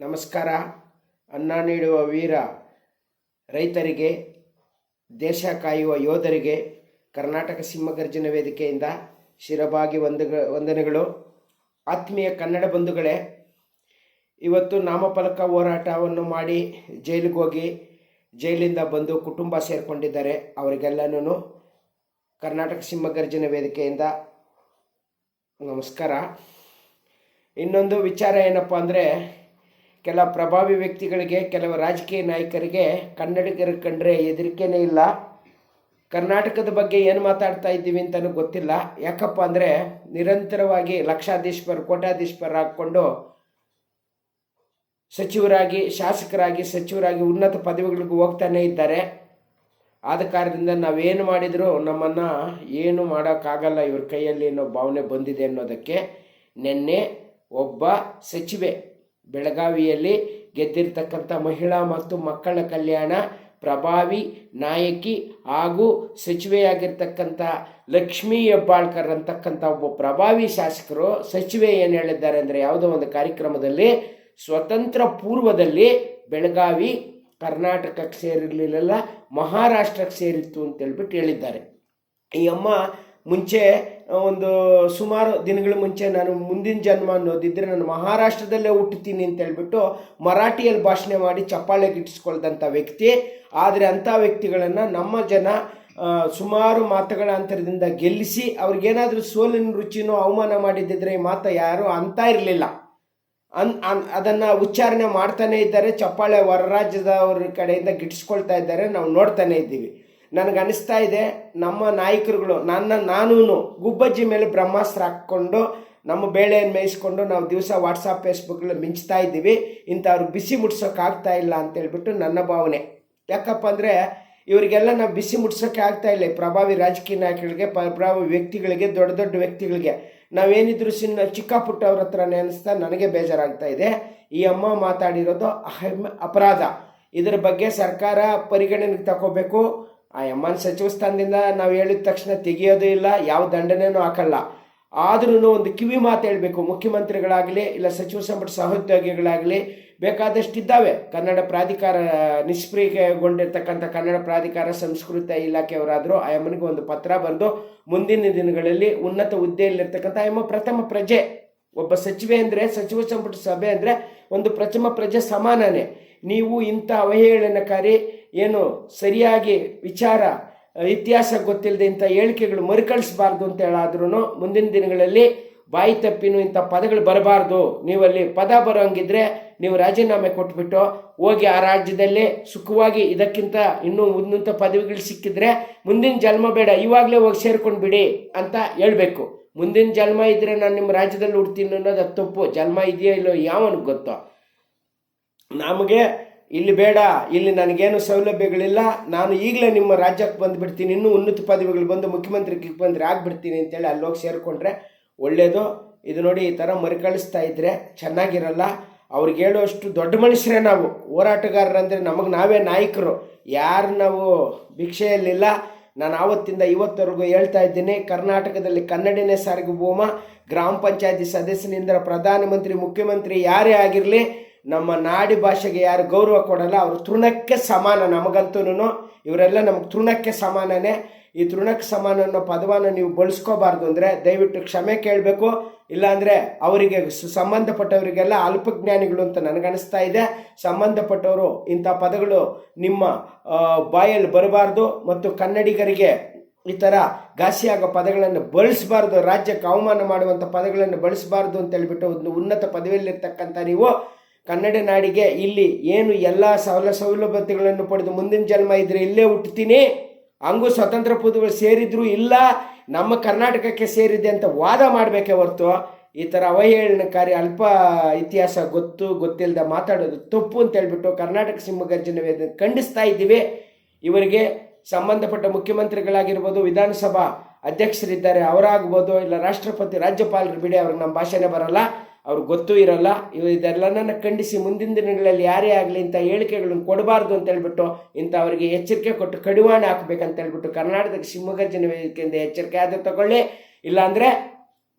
ನಮಸ್ಕಾರ. ಅನ್ನ ನೀಡುವ ವೀರ ರೈತರಿಗೆ, ದೇಶ ಕಾಯುವ ಯೋಧರಿಗೆ, ಕರ್ನಾಟಕ ಸಿಂಹಗರ್ಜನ ವೇದಿಕೆಯಿಂದ ಶಿರಭಾಗಿ ವಂದ ವಂದನೆಗಳು. ಆತ್ಮೀಯ ಕನ್ನಡ ಬಂಧುಗಳೇ, ಇವತ್ತು ನಾಮಫಲಕ ಹೋರಾಟವನ್ನು ಮಾಡಿ ಜೈಲಿಗೆ ಹೋಗಿ, ಜೈಲಿಂದ ಬಂದು ಕುಟುಂಬ ಸೇರಿಕೊಂಡಿದ್ದಾರೆ ಅವರಿಗೆಲ್ಲನೂ ಕರ್ನಾಟಕ ಸಿಂಹಗರ್ಜನ ವೇದಿಕೆಯಿಂದ ನಮಸ್ಕಾರ. ಇನ್ನೊಂದು ವಿಚಾರ ಏನಪ್ಪ ಅಂದರೆ ಕೆಲ ಪ್ರಭಾವಿ ವ್ಯಕ್ತಿಗಳಿಗೆ, ಕೆಲವು ರಾಜಕೀಯ ನಾಯಕರಿಗೆ ಕನ್ನಡಿಗರ ಕಂಡ್ರೆ ಹೆದರಿಕೆನೇ ಇಲ್ಲ. ಕರ್ನಾಟಕದ ಬಗ್ಗೆ ಏನು ಮಾತಾಡ್ತಾ ಇದ್ದೀವಿ ಅಂತಲೂ ಗೊತ್ತಿಲ್ಲ. ಯಾಕಪ್ಪ ಅಂದರೆ ನಿರಂತರವಾಗಿ ಲಕ್ಷಾಧೀಶ್ವರ್ ಕೋಟಾಧೀಶ್ವರ್ ಹಾಕ್ಕೊಂಡು ಸಚಿವರಾಗಿ, ಶಾಸಕರಾಗಿ, ಸಚಿವರಾಗಿ ಉನ್ನತ ಪದವಿಗಳಿಗೂ ಹೋಗ್ತಾನೆ ಇದ್ದಾರೆ. ಆದ ಕಾರಣದಿಂದ ನಾವೇನು ಮಾಡಿದರೂ ನಮ್ಮನ್ನು ಏನು ಮಾಡೋಕ್ಕಾಗಲ್ಲ ಇವ್ರ ಕೈಯಲ್ಲಿ ಅನ್ನೋ ಭಾವನೆ ಬಂದಿದೆ ಅನ್ನೋದಕ್ಕೆ ನಿನ್ನೆ ಒಬ್ಬ ಸಚಿವೆ ಬೆಳಗಾವಿಯಲ್ಲಿ ಗೆದ್ದಿರ್ತಕ್ಕಂಥ ಮಹಿಳಾ ಮತ್ತು ಮಕ್ಕಳ ಕಲ್ಯಾಣ ಪ್ರಭಾವಿ ನಾಯಕಿ ಹಾಗೂ ಸಚಿವೆಯಾಗಿರ್ತಕ್ಕಂಥ ಲಕ್ಷ್ಮೀ ಹೆಬ್ಬಾಳ್ಕರ್ ಅಂತಕ್ಕಂಥ ಒಬ್ಬ ಪ್ರಭಾವಿ ಶಾಸಕರು ಸಚಿವೆ ಏನು ಹೇಳಿದ್ದಾರೆ ಅಂದರೆ ಯಾವುದೋ ಒಂದು ಕಾರ್ಯಕ್ರಮದಲ್ಲಿ ಸ್ವತಂತ್ರ ಪೂರ್ವದಲ್ಲಿ ಬೆಳಗಾವಿ ಕರ್ನಾಟಕಕ್ಕೆ ಸೇರಿರಲಿಲ್ಲ ಮಹಾರಾಷ್ಟ್ರಕ್ಕೆ ಸೇರಿತ್ತು ಅಂತೇಳ್ಬಿಟ್ಟು ಹೇಳಿದ್ದಾರೆ. ಈ ಅಮ್ಮ ಮುಂಚೆ ಒಂದು ಸುಮಾರು ದಿನಗಳ ಮುಂಚೆ ನಾನು ಮುಂದಿನ ಜನ್ಮ ಅನ್ನೋದಿದ್ದರೆ ನಾನು ಮಹಾರಾಷ್ಟ್ರದಲ್ಲೇ ಹುಟ್ಟುತ್ತೀನಿ ಅಂತ ಹೇಳ್ಬಿಟ್ಟು ಮರಾಠಿಯಲ್ಲಿ ಭಾಷಣೆ ಮಾಡಿ ಚಪ್ಪಾಳೆ ಗಿಟ್ಟಿಸ್ಕೊಳ್ದಂಥ ವ್ಯಕ್ತಿ. ಆದರೆ ಅಂಥ ವ್ಯಕ್ತಿಗಳನ್ನು ನಮ್ಮ ಜನ ಸುಮಾರು ಮಾತುಗಳ ಅಂತರದಿಂದ ಗೆಲ್ಲಿಸಿ ಅವ್ರಿಗೇನಾದರೂ ಸೋಲಿನ ರುಚಿನೋ ಅವಮಾನ ಮಾಡಿದ್ದಿದ್ರೆ ಈ ಮಾತು ಯಾರೂ ಅಂತ ಇರಲಿಲ್ಲ. ಅನ್ ಅನ್, ಅದನ್ನು ಉಚ್ಚಾರಣೆ ಮಾಡ್ತಾನೆ ಇದ್ದಾರೆ. ಚಪ್ಪಾಳೆ ಹೊರ ರಾಜ್ಯದವ್ರ ಕಡೆಯಿಂದ ಗಿಟ್ಟಿಸ್ಕೊಳ್ತಾ ಇದ್ದಾರೆ. ನಾವು ನೋಡ್ತಾನೆ ಇದ್ದೀವಿ. ನನಗೆ ಅನಿಸ್ತಾ ಇದೆ ನಮ್ಮ ನಾಯಕರುಗಳು, ನನ್ನ ನಾನೂ ಗುಬ್ಬಜ್ಜಿ ಮೇಲೆ ಬ್ರಹ್ಮಾಸ್ತ್ರ ಹಾಕ್ಕೊಂಡು, ನಮ್ಮ ಬೇಳೆಯನ್ನು ಮೇಯಿಸ್ಕೊಂಡು ನಾವು ದಿವಸ ವಾಟ್ಸಪ್ ಫೇಸ್ಬುಕ್ಕಲ್ಲಿ ಮಿಂಚ್ತಾ ಇದ್ದೀವಿ. ಇಂಥವ್ರು ಬಿಸಿ ಮುಟ್ಸೋಕ್ಕಾಗ್ತಾ ಇಲ್ಲ ಅಂತೇಳ್ಬಿಟ್ಟು ನನ್ನ ಭಾವನೆ. ಯಾಕಪ್ಪ ಅಂದರೆ, ಇವರಿಗೆಲ್ಲ ನಾವು ಬಿಸಿ ಮುಟ್ಸೋಕ್ಕೆ ಆಗ್ತಾ ಇಲ್ಲ ಪ್ರಭಾವಿ ರಾಜಕೀಯ ನಾಯಕರಿಗೆ ಪ್ರಭಾವಿ ವ್ಯಕ್ತಿಗಳಿಗೆ, ದೊಡ್ಡ ದೊಡ್ಡ ವ್ಯಕ್ತಿಗಳಿಗೆ. ನಾವೇನಿದ್ರು ಸಿನ್ನ ಚಿಕ್ಕ ಪುಟ್ಟವ್ರ ಹತ್ರ ನೆನೆಸ್ತಾ ನನಗೆ ಬೇಜಾರಾಗ್ತಾ ಇದೆ. ಈ ಅಮ್ಮ ಮಾತಾಡಿರೋದು ಅಹಮ್ ಅಪರಾಧ. ಇದರ ಬಗ್ಗೆ ಸರ್ಕಾರ ಪರಿಗಣನೆಗೆ ತಗೋಬೇಕು ಆ ಅಮ್ಮನ ಸಚಿವ ಸ್ಥಾನದಿಂದ ನಾವು ಹೇಳಿದ ತಕ್ಷಣ ತೆಗೆಯೋದು ಇಲ್ಲ, ಯಾವ ದಂಡನೆಯೂ ಹಾಕಲ್ಲ. ಆದ್ರೂ ಒಂದು ಕಿವಿ ಮಾತು ಹೇಳಬೇಕು, ಮುಖ್ಯಮಂತ್ರಿಗಳಾಗಲಿ ಇಲ್ಲ ಸಚಿವ ಸಂಪುಟ ಸಹೋದ್ಯೋಗಿಗಳಾಗಲಿ ಬೇಕಾದಷ್ಟಿದ್ದಾವೆ. ಕನ್ನಡ ಪ್ರಾಧಿಕಾರ ನಿಷ್ಕ್ರಿಯಗೊಂಡಿರ್ತಕ್ಕಂಥ ಕನ್ನಡ ಪ್ರಾಧಿಕಾರ ಸಂಸ್ಕೃತಿ ಇಲಾಖೆಯವರಾದರೂ ಆ ಅಮ್ಮನಿಗೆ ಒಂದು ಪತ್ರ ಬರೆದು ಮುಂದಿನ ದಿನಗಳಲ್ಲಿ ಉನ್ನತ ಹುದ್ದೆಯಲ್ಲಿರ್ತಕ್ಕಂಥ ಅಮ್ಮ ಪ್ರಥಮ ಪ್ರಜೆ. ಒಬ್ಬ ಸಚಿವೆ ಅಂದರೆ, ಸಚಿವ ಸಂಪುಟ ಸಭೆ ಅಂದರೆ ಒಂದು ಪ್ರಥಮ ಪ್ರಜೆ ಸಮಾನನೇ. ನೀವು ಇಂಥ ಅವಹೇಳನಕಾರಿ ಏನು ಸರಿಯಾಗಿ ವಿಚಾರ, ಇತಿಹಾಸ ಗೊತ್ತಿಲ್ಲದೆ ಇಂಥ ಹೇಳಿಕೆಗಳು ಮರುಕಳಿಸಬಾರ್ದು ಅಂತ ಹೇಳಾದ್ರೂ ಮುಂದಿನ ದಿನಗಳಲ್ಲಿ ಬಾಯಿ ತಪ್ಪಿನೂ ಇಂಥ ಪದಗಳು ಬರಬಾರ್ದು. ನೀವಲ್ಲಿ ಪದ ಬರೋಂಗಿದ್ರೆ ನೀವು ರಾಜೀನಾಮೆ ಕೊಟ್ಬಿಟ್ಟು ಹೋಗಿ ಆ ರಾಜ್ಯದಲ್ಲೇ ಸುಖವಾಗಿ ಇದಕ್ಕಿಂತ ಇನ್ನೂ ಉನ್ನತ ಪದವಿಗಳು ಸಿಕ್ಕಿದ್ರೆ ಮುಂದಿನ ಜನ್ಮ ಬೇಡ, ಇವಾಗಲೇ ಹೋಗಿ ಸೇರ್ಕೊಂಡು ಬಿಡಿ ಅಂತ ಹೇಳಬೇಕು. ಮುಂದಿನ ಜನ್ಮ ಇದ್ರೆ ನಾನು ನಿಮ್ಮ ರಾಜ್ಯದಲ್ಲಿ ಹುಡ್ತೀನಿ ಅನ್ನೋದು ಅದು ತಪ್ಪು. ಜನ್ಮ ಇದೆಯೋ ಇಲ್ಲೋ ಯಾವನಿಗೆ ಗೊತ್ತೋ. ನಮಗೆ ಇಲ್ಲಿ ಬೇಡ, ಇಲ್ಲಿ ನನಗೇನು ಸೌಲಭ್ಯಗಳಿಲ್ಲ, ನಾನು ಈಗಲೇ ನಿಮ್ಮ ರಾಜ್ಯಕ್ಕೆ ಬಂದುಬಿಡ್ತೀನಿ, ಇನ್ನೂ ಉನ್ನತ ಪದವಿಗಳು ಬಂದು ಮುಖ್ಯಮಂತ್ರಿ ಬಂದರೆ ಆಗಿಬಿಡ್ತೀನಿ ಅಂತೇಳಿ ಅಲ್ಲಿ ಹೋಗಿ ಸೇರಿಕೊಂಡ್ರೆ ಒಳ್ಳೆಯದು ಇದು ನೋಡಿ ಈ ಥರ ಮರುಕಳಿಸ್ತಾ ಇದ್ದರೆ ಚೆನ್ನಾಗಿರಲ್ಲ. ಅವ್ರಿಗೆ ಹೇಳುವಷ್ಟು ದೊಡ್ಡ ಮನುಷ್ಯರೇ ನಾವು. ಹೋರಾಟಗಾರರಂದರೆ ನಮಗೆ ನಾವೇ ನಾಯಕರು. ಯಾರು ನಾವು ಭಿಕ್ಷೆಯಲ್ಲಿಲ್ಲ. ನಾನು ಆವತ್ತಿಂದ ಇವತ್ತವರೆಗೂ ಹೇಳ್ತಾ ಇದ್ದೀನಿ, ಕರ್ನಾಟಕದಲ್ಲಿ ಕನ್ನಡನೇ ಸಾರಿಗೆ ಭೂಮ ಗ್ರಾಮ ಪಂಚಾಯತಿ ಸದಸ್ಯನಿಂದ ಪ್ರಧಾನಮಂತ್ರಿ, ಮುಖ್ಯಮಂತ್ರಿ ಯಾರೇ ಆಗಿರಲಿ ನಮ್ಮ ನಾಡಿ ಭಾಷೆಗೆ ಯಾರು ಗೌರವ ಕೊಡಲ್ಲ, ಅವರು ತೃಣಕ್ಕೆ ಸಮಾನ ನಮಗಂತೂ ಇವರೆಲ್ಲ ನಮಗೆ ತೃಣಕ್ಕೆ ಸಮಾನನೇ. ಈ ತೃಣಕ್ಕೆ ಸಮಾನ ಅನ್ನೋ ಪದವನ್ನು ನೀವು ಬಳಸ್ಕೋಬಾರ್ದು ಅಂದರೆ ದಯವಿಟ್ಟು ಕ್ಷಮೆ ಕೇಳಬೇಕು. ಇಲ್ಲಾಂದರೆ ಅವರಿಗೆ ಸಂಬಂಧಪಟ್ಟವರಿಗೆಲ್ಲ ಅಲ್ಪಜ್ಞಾನಿಗಳು ಅಂತ ನನಗನ್ನಿಸ್ತಾ ಇದೆ. ಸಂಬಂಧಪಟ್ಟವರು ಇಂಥ ಪದಗಳು ನಿಮ್ಮ ಬಾಯಲ್ಲಿ ಬರಬಾರ್ದು ಮತ್ತು ಕನ್ನಡಿಗರಿಗೆ ಈ ಥರ ಘಾಸಿಯಾಗೋ ಪದಗಳನ್ನು ಬಳಸಬಾರ್ದು, ರಾಜ್ಯಕ್ಕೆ ಅವಮಾನ ಮಾಡುವಂಥ ಪದಗಳನ್ನು ಬಳಸಬಾರ್ದು ಅಂತ ಹೇಳಿಬಿಟ್ಟು ಒಂದು ಉನ್ನತ ಪದವಿಯಲ್ಲಿರ್ತಕ್ಕಂಥ ನೀವು ಕನ್ನಡ ನಾಡಿಗೆ ಇಲ್ಲಿ ಏನು ಎಲ್ಲ ಸೌಲ ಸೌಲಭ್ಯತೆಗಳನ್ನು ಪಡೆದು ಮುಂದಿನ ಜನ್ಮ ಇದ್ರೆ ಇಲ್ಲೇ ಹುಟ್ಟುತ್ತೀನಿ. ಹಂಗೂ ಸ್ವತಂತ್ರ ಪೂರ್ವ ಸೇರಿದ್ರು ಇಲ್ಲ. ನಮ್ಮ ಕರ್ನಾಟಕಕ್ಕೆ ಸೇರಿದೆ ಅಂತ ವಾದ ಮಾಡಬೇಕೇ ಹೊರತು. ಈ ಥರ ಅವಹೇಳನಕಾರಿ ಅಲ್ಪ ಇತಿಹಾಸ ಗೊತ್ತು, ಗೊತ್ತಿಲ್ಲದೆ ಮಾತಾಡೋದು ತಪ್ಪು ಅಂತ ಹೇಳ್ಬಿಟ್ಟು ಕರ್ನಾಟಕ ಸಿಂಹಗರ್ಜನ ಖಂಡಿಸ್ತಾ ಇದ್ದೀವಿ. ಇವರಿಗೆ ಸಂಬಂಧಪಟ್ಟ ಮುಖ್ಯಮಂತ್ರಿಗಳಾಗಿರ್ಬೋದು, ವಿಧಾನಸಭಾ ಅಧ್ಯಕ್ಷರಿದ್ದಾರೆ, ಅವರಾಗ್ಬೋದು, ಇಲ್ಲ ರಾಷ್ಟ್ರಪತಿ, ರಾಜ್ಯಪಾಲರು ಬಿಡಿ, ಅವ್ರಿಗೆ ನಮ್ಮ ಭಾಷೆನೇ ಬರಲ್ಲ. ಅವ್ರಿಗೆ ಗೊತ್ತೂ ಇರಲ್ಲ. ಇವು ಇದೆಲ್ಲನನ್ನ ಖಂಡಿಸಿ ಮುಂದಿನ ದಿನಗಳಲ್ಲಿ ಯಾರೇ ಆಗಲಿ ಇಂಥ ಹೇಳಿಕೆಗಳನ್ನು ಕೊಡಬಾರ್ದು ಅಂತ ಹೇಳ್ಬಿಟ್ಟು ಇಂಥ ಅವರಿಗೆ ಎಚ್ಚರಿಕೆ ಕೊಟ್ಟು ಕಡಿವಾಣ ಹಾಕಬೇಕಂತ ಹೇಳ್ಬಿಟ್ಟು ಕರ್ನಾಟಕದ ಶಿವಮೊಗ್ಗ ವೇದಿಕೆಯಿಂದ ಎಚ್ಚರಿಕೆ ಆದರೂ ತಗೊಳ್ಳಿ, ಇಲ್ಲಾಂದರೆ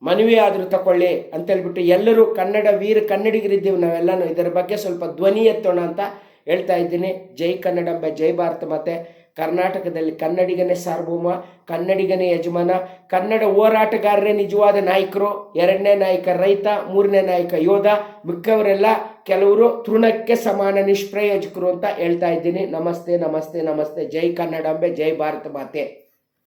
ಮನವಿ ಆದರೂ ತಗೊಳ್ಳಿ ಅಂತೇಳ್ಬಿಟ್ಟು ಎಲ್ಲರೂ ಕನ್ನಡ ವೀರ ಕನ್ನಡಿಗರಿದ್ದೀವಿ ನಾವೆಲ್ಲನೂ. ಇದರ ಬಗ್ಗೆ ಸ್ವಲ್ಪ ಧ್ವನಿ ಎತ್ತೋಣ ಅಂತ ಹೇಳ್ತಾ ಇದ್ದೀನಿ. ಜೈ ಕನ್ನಡಂಬೆ, ಜೈ ಭಾರತ ಮಾತೆ. ಕರ್ನಾಟಕದಲ್ಲಿ ಕನ್ನಡಿಗನೇ ಸಾರ್ವಭೌಮ, ಕನ್ನಡಿಗನೇ ಯಜಮಾನ, ಕನ್ನಡ ಹೋರಾಟಗಾರರೇ ನಿಜವಾದ ನಾಯಕರು, ಎರಡನೇ ನಾಯಕ ರೈತ, ಮೂರನೇ ನಾಯಕ ಯೋಧ, ಮಿಕ್ಕವರೆಲ್ಲ ಕೆಲವರು ತೃಣಕ್ಕೆ ಸಮಾನ ನಿಷ್ಪ್ರಯೋಜಕರು ಅಂತ ಹೇಳ್ತಾ ಇದ್ದೀನಿ. ನಮಸ್ತೆ ನಮಸ್ತೆ ನಮಸ್ತೆ. ಜೈ ಕನ್ನಡಾಂಬೆ ಜೈ ಭಾರತ ಮಾತೆ.